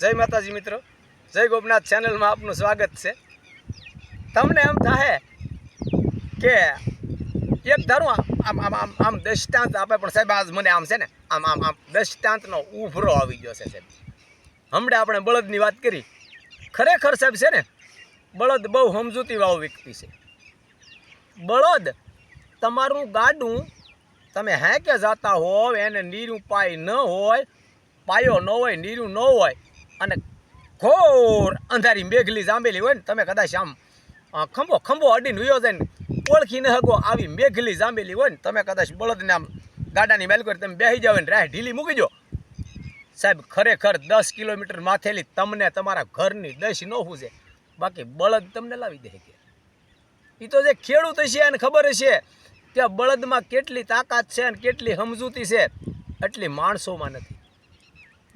જય માતાજી મિત્રો. જય ગોપનાથ ચેનલમાં આપનું સ્વાગત છે. તમને એમ થાય કે એક ધારું આમ આમ આમ આમ દૃષ્ટાંત આપે પણ સાહેબ આજ મને આમ છે ને, આમ આમ આમ દૃષ્ટાંતનો ઉભરો આવી ગયો છે સાહેબ. હમણાં આપણે બળદની વાત કરી. ખરેખર સાહેબ છે ને, બળદ બહુ સમજૂતી વાળો વ્યક્તિ છે. બળદ તમારું ગાડું તમે હે કે જાતા હોવ, એને નીરું પાય ન હોય, પાયો ન હોય, નીરું ન હોય અને ઘોર અંધારી મેઘલી જાંબેલી હોય ને, તમે કદાચ આમ ખંભો ખંભો અડીને વયો જાય ને, ઓળખી ન હગો આવી મેઘલી જાંબેલી હોય ને, તમે કદાચ બળદને આમ ગાડાની મેલ કરી તમે બેસી જાવ ને, રાહ ઢીલી મૂકી જો સાહેબ, ખરેખર દસ કિલોમીટર માથેલી તમને તમારા ઘરની દસ ન છે. બાકી બળદ તમને લાવી દે કે. એ તો જે ખેડૂત હશે એને ખબર હશે. કે બળદમાં કેટલી તાકાત છે અને કેટલી સમજૂતી છે. એટલી માણસોમાં નથી.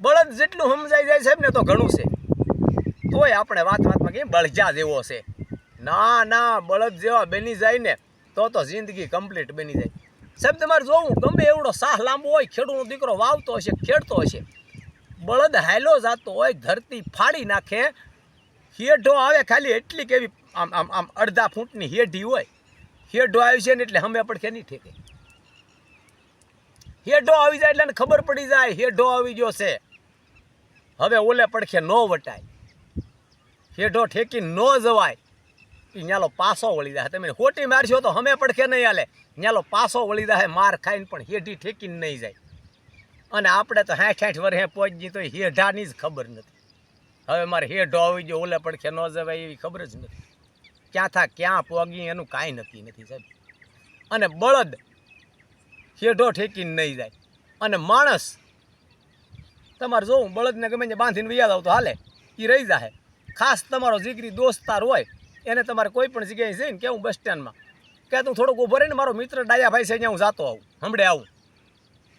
બળદ જેટલું સમજાઈ જાય સાહેબ ને તો ઘણું છે. તોય આપણે વાત વાતમાં કહીએ બળજા જેવો છે. ના ના, બળદ જેવા બની જાય ને તો તો જિંદગી કમ્પ્લીટ બની જાય. સાહેબ, તમારે જોવું, ગમે એવડો સાહ લાંબો હોય, ખેડૂતનો દીકરો વાવતો હશે, ખેડતો હશે, બળદ હાયલો જાતો હોય, ધરતી ફાડી નાખે, હેઢો આવે ખાલી એટલી કેવી આમ આમ આમ અડધા ફૂટની હેઢી હોય. હેઢો આવી છે ને એટલે હમે પડખે નહીં ઠેકે. હેઢો આવી જાય એટલે ખબર પડી જાય, હેઢો આવી ગયો છે. હવે ઓલે પડખે ન વટાય. હેઢો ઠેકી ન જવાય. એ ન્યાલો પાસો વળી જાય. તમે ખોટી મારશો તો હમે પડખે નહીં હાલે. ન્યાલો પાસો વળી જાય, માર ખાઈને પણ હેઢી ઠેકીને નહીં જાય. અને આપણે તો હાઠ હાઠ વર્ષે પહોંચી તો હેઢાની જ ખબર નથી. હવે મારે હેઢો આવી ગયો, ઓલે પડખે ન જવાય એવી ખબર જ નથી. ક્યાં થા, ક્યાં પોગી, એનું કાંઈ નક્કી નથી સાહેબ. અને બળદ હેઢો ઠેકીને નહીં જાય. અને માણસ તમારે જોવું, બળદને ગમે ને બાંધીને વ્યાજ આવતો હાલે એ રહી જાય ખાસ તમારો જીગરી દોસ્તાર હોય, એને તમારે કોઈ પણ જગ્યાએ જઈને કેવું બસ સ્ટેન્ડમાં? કે તું થોડુંક ઊભો રહીને મારો મિત્ર ડાયા ભાઈ છે અહીંયા હું જતો આવું, હમણાં આવું.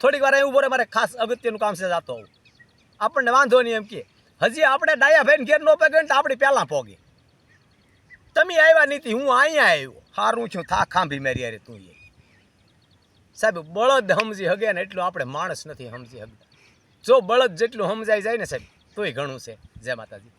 થોડીક વાર અહીં ઊભો મારે ખાસ અગત્યનું કામ છે જાતો આવું. આપણને વાંધો નહીં એમ કે, હજી આપણે ડાયા ભાઈને ઘેર ન પગે તો આપણે પહેલાં પોગે. તમે આવ્યા નહીં હું અહીંયા આવ્યો. હારું છું થા ખાંભી મેરી અરે તું એ. સાહેબ, બળદ સમજી હગે ને એટલું આપણે માણસ નથી સમજી હગતા. જો બળદ જેટલું સમજાઈ જાય ને સાહેબ તોય ઘણું છે જય માતાજી.